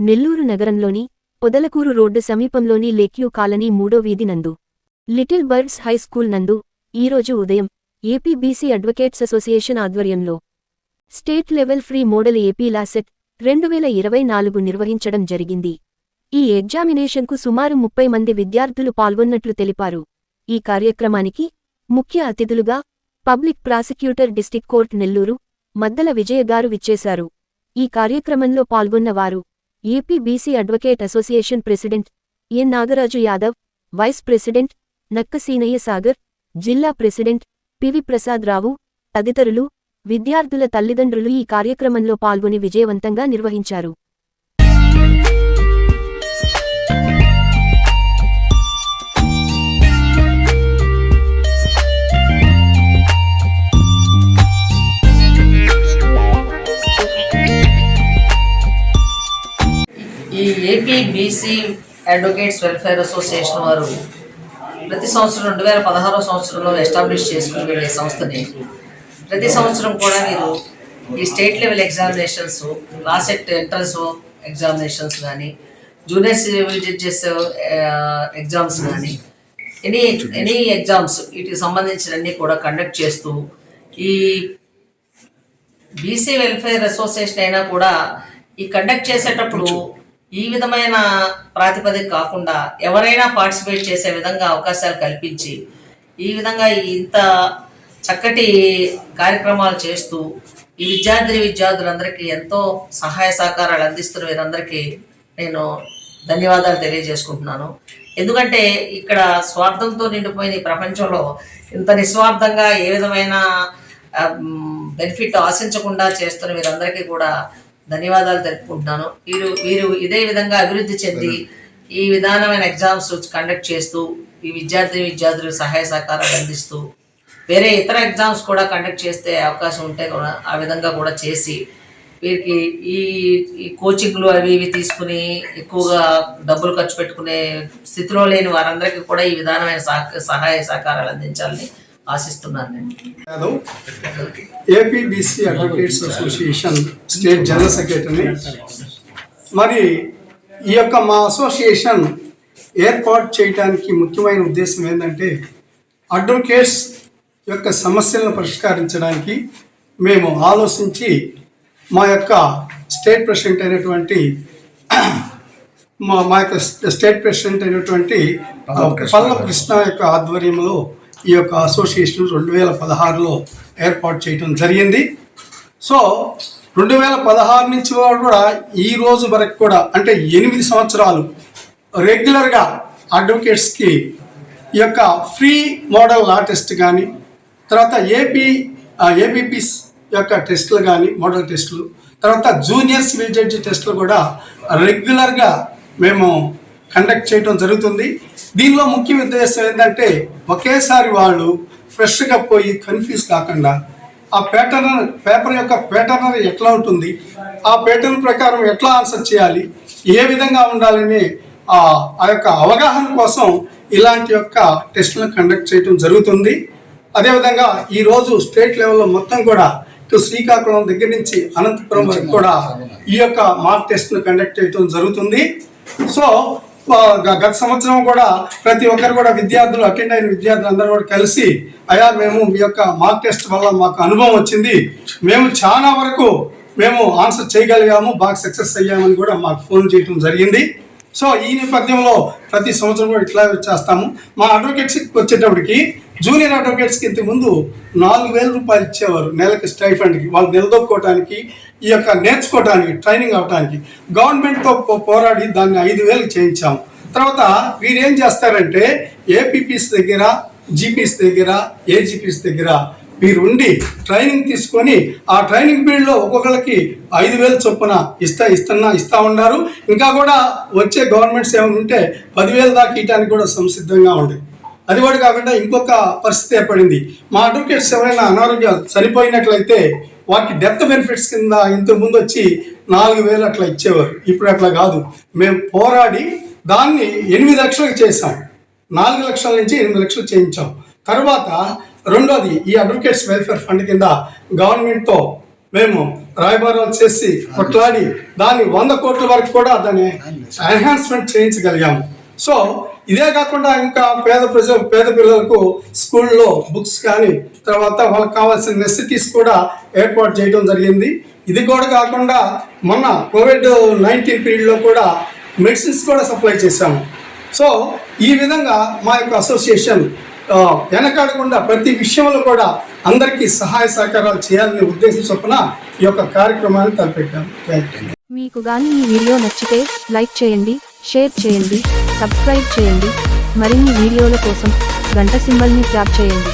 నెల్లూరు నగరంలోని పొదలకూరు రోడ్డు సమీపంలోని లెక్యూ కాలనీ మూడో వీధి నందు. లిటిల్ బర్డ్స్ హైస్కూల్ నందు ఈరోజు ఉదయం ఏపీబీసీ అడ్వకేట్స్ అసోసియేషన్ ఆధ్వర్యంలో state level free model AP LAWCET రెండు వేల ఇరవై నాలుగు నిర్వహించడం జరిగింది. ఈ ఎగ్జామినేషన్కు సుమారు ముప్పై మంది విద్యార్థులు పాల్గొన్నట్లు తెలిపారు. ఈ కార్యక్రమానికి ముఖ్య అతిథులుగా public prosecutor district court Nellore Maddala విజయగారు విచ్చేశారు. ఈ కార్యక్రమంలో పాల్గొన్న వారు AP BC advocate association president N Nagaraju Yadav vice president Nakka Seenaiah Sagar జిల్లా ప్రెసిడెంట్ పివి ప్రసాద్ రావు తదితరులు విద్యార్థుల తల్లిదండ్రులు ఈ కార్యక్రమంలో పాల్గొని విజయవంతంగా నిర్వహించారు. AP BC advocates welfare association వారు ప్రతి సంవత్సరం రెండు వేల పదహారో సంవత్సరంలో ఎస్టాబ్లిష్ చేసుకుని వెళ్ళే సంస్థని. ప్రతి సంవత్సరం కూడా మీరు ఈ state level examinations LAWCET entrance examinations కానీ జూనియర్ సివిల్ జడ్జెస్ ఎగ్జామ్స్ కానీ ఎనీ ఎనీ ఎగ్జామ్స్ వీటికి సంబంధించినన్ని కూడా కండక్ట్ చేస్తూ ఈ బీసీ వెల్ఫేర్ అసోసియేషన్ అయినా కూడా ఈ కండక్ట్ చేసేటప్పుడు ఈ విధమైన ప్రాతిపదిక కాకుండా ఎవరైనా పార్టిసిపేట్ చేసే విధంగా అవకాశాలు కల్పించి ఈ విధంగా ఇంత చక్కటి కార్యక్రమాలు చేస్తూ ఈ విద్యార్థి విద్యార్థులందరికీ ఎంతో సహాయ సహకారాలు అందిస్తున్న వీరందరికీ నేను ధన్యవాదాలు తెలియజేసుకుంటున్నాను. ఎందుకంటే ఇక్కడ స్వార్థంతో నిండిపోయిన ఈ ప్రపంచంలో ఇంత నిస్వార్థంగా ఏ విధమైన బెనిఫిట్ ఆశించకుండా చేస్తున్న వీరందరికీ కూడా ధన్యవాదాలు తెలుపుకుంటున్నాను. వీరు వీరు ఇదే విధంగా అభివృద్ధి చెంది ఈ విధానమైన ఎగ్జామ్స్ కండక్ట్ చేస్తూ ఈ విద్యార్థి విద్యార్థులకు సహాయ సహకారాలు అందిస్తూ వేరే ఇతర ఎగ్జామ్స్ కూడా కండక్ట్ చేస్తే అవకాశం ఉంటే కూడా ఆ విధంగా కూడా చేసి వీరికి ఈ ఈ కోచింగ్లు అవి ఇవి తీసుకుని ఎక్కువగా డబ్బులు ఖర్చు పెట్టుకునే స్థితిలో లేని వారందరికీ కూడా ఈ విధానమైన సహ- సహాయ సహకారాలు అందించాలని ఆశిస్తున్నాను నేను. APBC advocates association state general secretary మరి ఈ యొక్క మా అసోసియేషన్ ఏర్పాటు చేయడానికి ముఖ్యమైన ఉద్దేశం ఏంటంటే అడ్వకేట్స్ యొక్క సమస్యలను పరిష్కరించడానికి మేము ఆలోచించి మా యొక్క స్టేట్ ప్రెసిడెంట్ అయినటువంటి మా మా యొక్క స్టేట్ ప్రెసిడెంట్ అయినటువంటి పల్ల కృష్ణ యొక్క ఆధ్వర్యంలో ఈ యొక్క అసోసియేషన్ రెండు వేల పదహారులో ఏర్పాటు చేయడం జరిగింది. సో రెండు వేల పదహారు నుంచి కూడా ఈ రోజు వరకు కూడా అంటే ఎనిమిది సంవత్సరాలు రెగ్యులర్గా అడ్వకేట్స్కి ఈ యొక్క ఫ్రీ మోడల్ లా టెస్ట్ కానీ తర్వాత ఏపీ ఏపీపీస్ యొక్క టెస్టులు కానీ మోడల్ టెస్టులు తర్వాత జూనియర్ సివిల్ జడ్జి టెస్టులు కూడా రెగ్యులర్గా మేము కండక్ట్ చేయడం జరుగుతుంది. దీనిలో ముఖ్య ఉద్దేశం ఏంటంటే ఒకేసారి వాళ్ళు ఫ్రెష్గా పోయి కన్ఫ్యూజ్ కాకుండా ఆ ప్యాటర్న్ పేపర్ యొక్క ప్యాటర్న్ ఎట్లా ఉంటుంది ఆ ప్యాటర్న్ ప్రకారం ఎట్లా ఆన్సర్ చేయాలి ఏ విధంగా ఉండాలని ఆ ఆ యొక్క అవగాహన కోసం ఇలాంటి యొక్క టెస్టులను కండక్ట్ చేయడం జరుగుతుంది. అదేవిధంగా ఈరోజు స్టేట్ లెవెల్లో మొత్తం కూడా ఇటు శ్రీకాకుళం దగ్గర నుంచి అనంతపురం వరకు కూడా ఈ యొక్క మార్క్ టెస్ట్ను కండక్ట్ చేయడం జరుగుతుంది. సో గత సంవత్సరం కూడా ప్రతి ఒక్కరు కూడా విద్యార్థులు అటెండ్ అయిన విద్యార్థులు అందరూ కూడా కలిసి అయా మేము మీ యొక్క మార్క్ టెస్ట్ వల్ల మాకు అనుభవం వచ్చింది. మేము చాలా వరకు మేము ఆన్సర్ చేయగలిగాము బాగా సక్సెస్ అయ్యామని కూడా మాకు ఫోన్ చేయడం జరిగింది. సో ఈ నేపథ్యంలో ప్రతి సంవత్సరం కూడా ఇట్లా చేస్తాము. మా అడ్వకేట్స్కి వచ్చేటప్పటికి జూనియర్ అడ్వకేట్స్కి ఇంతకుముందు నాలుగు వేల రూపాయలు ఇచ్చేవారు నెలకి స్టైఫండ్కి వాళ్ళు నిలదొక్కోవడానికి ఈ యొక్క నేర్చుకోవటానికి ట్రైనింగ్ అవ్వటానికి గవర్నమెంట్తో పోరాడి దాన్ని ఐదు వేలకు చేయించాము. తర్వాత వీరేం చేస్తారంటే ఏపీపీస్ దగ్గర జీపీస్ దగ్గర ఏజీపీస్ దగ్గర మీరు ఉండి ట్రైనింగ్ తీసుకొని ఆ ట్రైనింగ్ పీరియడ్లో ఒక్కొక్కరికి ఐదు వేలు చొప్పున ఇస్తా ఇస్తున్నా ఇస్తా ఉన్నారు. ఇంకా కూడా వచ్చే గవర్నమెంట్స్ ఏమైనా ఉంటే పదివేలు దాకా ఇవ్వడానికి కూడా సంసిద్ధంగా ఉంది. అది కూడా కాకుండా ఇంకొక పరిస్థితి ఏర్పడింది. మా అడ్వకేట్స్ ఎవరైనా అనారోగ్య చనిపోయినట్లయితే వాటికి డెత్ బెనిఫిట్స్ కింద ఇంతకు ముందు వచ్చి నాలుగు వేలు అట్లా ఇచ్చేవారు. ఇప్పుడు అట్లా కాదు. మేము పోరాడి దాన్ని ఎనిమిది లక్షలకు చేసాం నాలుగు లక్షల నుంచి ఎనిమిది లక్షలు చేయించాం. తర్వాత రెండోది ఈ అడ్వకేట్స్ వెల్ఫేర్ ఫండ్ కింద గవర్నమెంట్తో మేము రాయబారాలు చేసి కొట్లాడి దాన్ని వంద కోట్ల వరకు కూడా దాన్ని ఎన్హాన్స్మెంట్ చేయించగలిగాము. సో ఇదే కాకుండా ఇంకా పేద ప్రజలు పేద పిల్లలకు స్కూల్లో బుక్స్ కానీ తర్వాత వాళ్ళకి కావాల్సిన నెసిటీస్ కూడా ఏర్పాటు చేయడం జరిగింది. ఇది కూడా కాకుండా మొన్న కోవిడ్ నైన్టీన్ పీరియడ్లో కూడా మెడిసిన్స్ కూడా సప్లై చేశాము. సో ఈ విధంగా మా యొక్క అసోసియేషన్ వెనకాడకుండా ప్రతి విషయంలో కూడా అందరికీ సహాయ సహకారాలు చేయాలనే ఉద్దేశం చొప్పున ఈ యొక్క కార్యక్రమాన్ని తలపెట్టాము మీకు గాని ఈ వీడియో నచ్చితే లైక్ చేయండి షేర్ చేయండి సబ్స్క్రైబ్ చేయండి. మరిన్ని వీడియోల కోసం గంట సింబల్ని ట్యాప్ చేయండి.